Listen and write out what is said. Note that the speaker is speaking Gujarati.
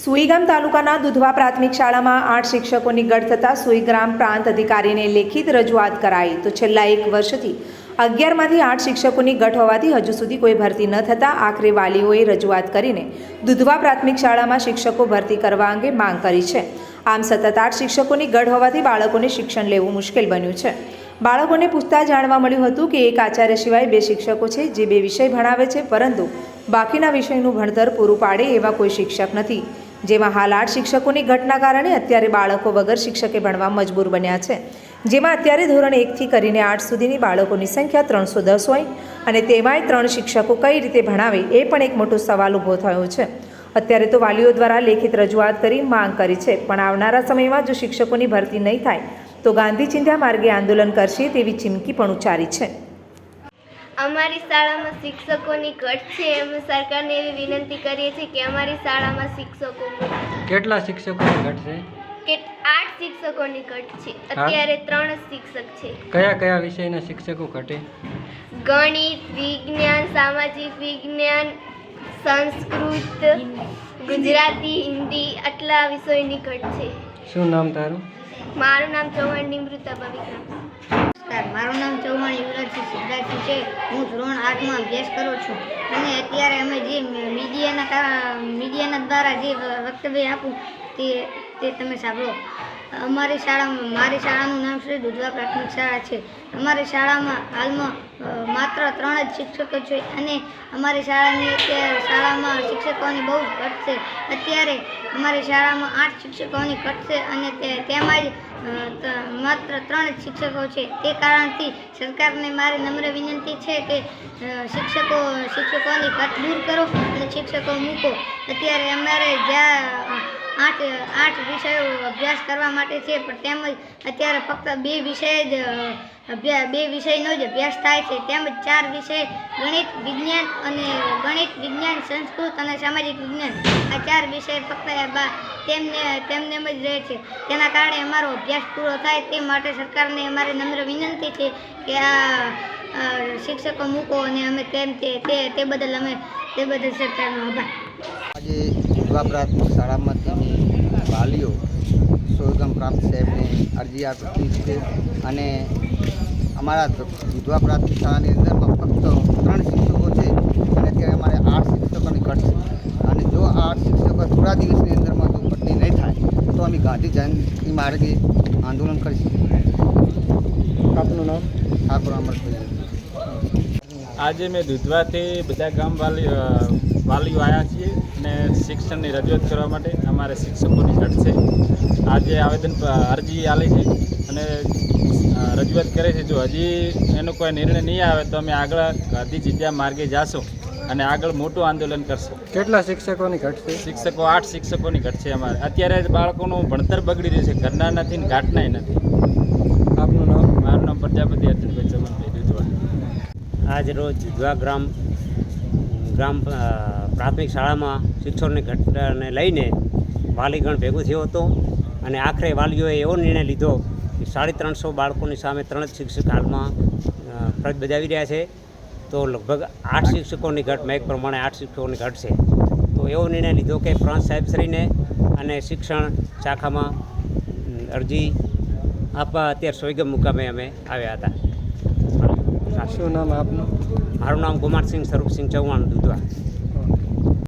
સુઈગામ તાલુકાના દુધવા પ્રાથમિક શાળામાં આઠ શિક્ષકોની ગઢ થતાં સુઈગ્રામ પ્રાંત અધિકારીને લેખિત રજૂઆત કરાઈ. તો છેલ્લા એક વર્ષથી અગિયારમાંથી આઠ શિક્ષકોની ગઢ હોવાથી હજુ સુધી કોઈ ભરતી ન થતાં આખરે વાલીઓએ રજૂઆત કરીને દુધવા પ્રાથમિક શાળામાં શિક્ષકો ભરતી કરવા અંગે માંગ કરી છે. આમ સતત આઠ શિક્ષકોની ગઢ હોવાથી બાળકોને શિક્ષણ લેવું મુશ્કેલ બન્યું છે. બાળકોને પૂછતા જાણવા મળ્યું હતું કે એક આચાર્ય સિવાય બે શિક્ષકો છે જે બે વિષય ભણાવે છે, પરંતુ બાકીના વિષયનું ભણતર પૂરું પાડે એવા કોઈ શિક્ષક નથી. જેમાં હાલ આઠ શિક્ષકોની ઘટના કારણે અત્યારે બાળકો વગર શિક્ષકે ભણવા મજબૂર બન્યા છે. જેમાં અત્યારે ધોરણ એકથી કરીને આઠ સુધીની બાળકોની સંખ્યા ત્રણસો દસ હોય અને તેમાંય ત્રણ શિક્ષકો કઈ રીતે ભણાવે એ પણ એક મોટો સવાલ ઊભો થયો છે. અત્યારે તો વાલીઓ દ્વારા લેખિત રજૂઆત કરી માંગ કરી છે, પણ આવનારા સમયમાં જો શિક્ષકોની ભરતી નહીં થાય, તો ગાંધી ચિંધ્યા માર્ગે આંદોલન કરશે તેવી ચીમકી પણ ઉચ્ચારી છે. અમારી શાળામાં શિક્ષકોની ઘટ છે અમે સરકારને એવી વિનંતી કરીએ છીએ કે અમારી શાળામાં શિક્ષકો કેટલા શિક્ષકોની ઘટ છે? કે આઠ શિક્ષકોની ઘટ છે. અત્યારે ત્રણ શિક્ષક છે. કયા કયા વિષયના શિક્ષકો ઘટે? ગણિત વિજ્ઞાન સામાજિક વિજ્ઞાન સંસ્કૃત ગુજરાતી હિન્દી આટલા વિષયની ઘટ છે. શું નામ તારું? મારું નામ ચૌહાણ નિમૃતા પવિક્રમ નમસ્કાર. મારું નામ ચૌહાણ યુવરાજસિંહ સિદ્ધાર્થસિંહ છે. હું ધોરણ આઠમાં અભ્યાસ કરું છું. અને અત્યારે અમે જે મીડિયાના મીડિયાના દ્વારા જે વક્તવ્ય આપું તે તે તમે સાંભળો. અમારી શાળામાં, મારી શાળાનું નામ શ્રી દુધવા પ્રાથમિક શાળા છે. અમારી શાળામાં હાલમાં માત્ર ત્રણ જ શિક્ષકો છે અને અમારી શાળાની અત્યારે શાળામાં શિક્ષકોની બહુ જ ઘટ છે. અત્યારે અમારી શાળામાં આઠ શિક્ષકોની ઘટ છે અને તે, તેમાં જ માત્ર ત્રણ જ શિક્ષકો છે. તે કારણથી સરકારને મારી નમ્ર વિનંતી છે કે શિક્ષકો, શિક્ષકોની ઘટ દૂર કરો અને શિક્ષકો મૂકો. અત્યારે અમારે જ્યાં આઠ આઠ વિષયો અભ્યાસ કરવા માટે છે, પણ તેમજ અત્યારે ફક્ત બે વિષય જ અભ્યાસ બે વિષયનો જ અભ્યાસ થાય છે. તેમજ ચાર વિષય, ગણિત, વિજ્ઞાન અને ગણિત, વિજ્ઞાન, સંસ્કૃત અને સામાજિક વિજ્ઞાન. આ ચાર વિષય ફક્ત તેમને તેમને જ રહે છે. તેના કારણે અમારો અભ્યાસ પૂરો થાય તે માટે સરકારને અમારી નમ્ર વિનંતી છે કે આ શિક્ષકો મૂકો અને અમે તેમ તે બદલ અમે, તે બદલ સરકારનો આભાર. આજે વિધવા પ્રાથમિક શાળામાંથી વાલીઓ સોગમ પ્રાપ્ત સાહેબને અરજી આપી છે અને અમારા વિધવા પ્રાથમિક શાળાની અંદરમાં ફક્ત ત્રણ શિક્ષકો છે અને ત્યાં અમારે આઠ શિક્ષકોની ઘટ છે. અને જો આઠ શિક્ષકો થોડા દિવસની અંદરમાં જો ઘટની નહીં થાય, તો અમે ગાંધી જયંતિ માર્ગે આંદોલન કરીશું. આપનું નામ? ઠાકોર અમરભાઈ. આજે મેં દુધવાથી બધા ગામ વાલી વાલીઓ આવ્યા છીએ. અને શિક્ષણની રજૂઆત કરવા માટે અમારે શિક્ષકોની ઘટ છે. આજે આવેદન અરજી આલે છે અને રજૂઆત કરે છે. જો હજી એનો કોઈ નિર્ણય નહીં આવે તો અમે આગળ ગાંધી જગ્યા માર્ગે જાશું અને આગળ મોટું આંદોલન કરશું. કેટલા શિક્ષકોની ઘટ છે? શિક્ષકો આઠ શિક્ષકોની ઘટ છે અમારે. અત્યારે બાળકોનું ભણતર બગડી રહ્યું છે. ઘરના નથી ને ઘાટનાય નથી. આપનું નામ? મારું નામ પ્રજાપતિ અર્જુનભાઈ ચમનભાઈ આજ રોજ જુદવા ગ્રામ ગ્રામ પ્રાથમિક શાળામાં શિક્ષણની ઘટનાને લઈને વાલીગણ ભેગું થયો હતો અને આખરે વાલીઓએ એવો નિર્ણય લીધો કે સાડી ત્રણસો બાળકોની સામે ત્રણ જ શિક્ષક હાલમાં ફરજ બજાવી રહ્યા છે. તો લગભગ આઠ શિક્ષકોની ઘટ મેં પ્રમાણે આઠ શિક્ષકોની ઘટ છે. તો એવો નિર્ણય લીધો કે પ્રાંત સાહેબશ્રીને અને શિક્ષણ શાખામાં અરજી આપવા અત્યારે સોયગમ મુકામે અમે આવ્યા હતા. શું નામ આપનું? મારું નામ કુમારસિંહ સ્વરૂપસિંહ ચૌહાણ દુધવા.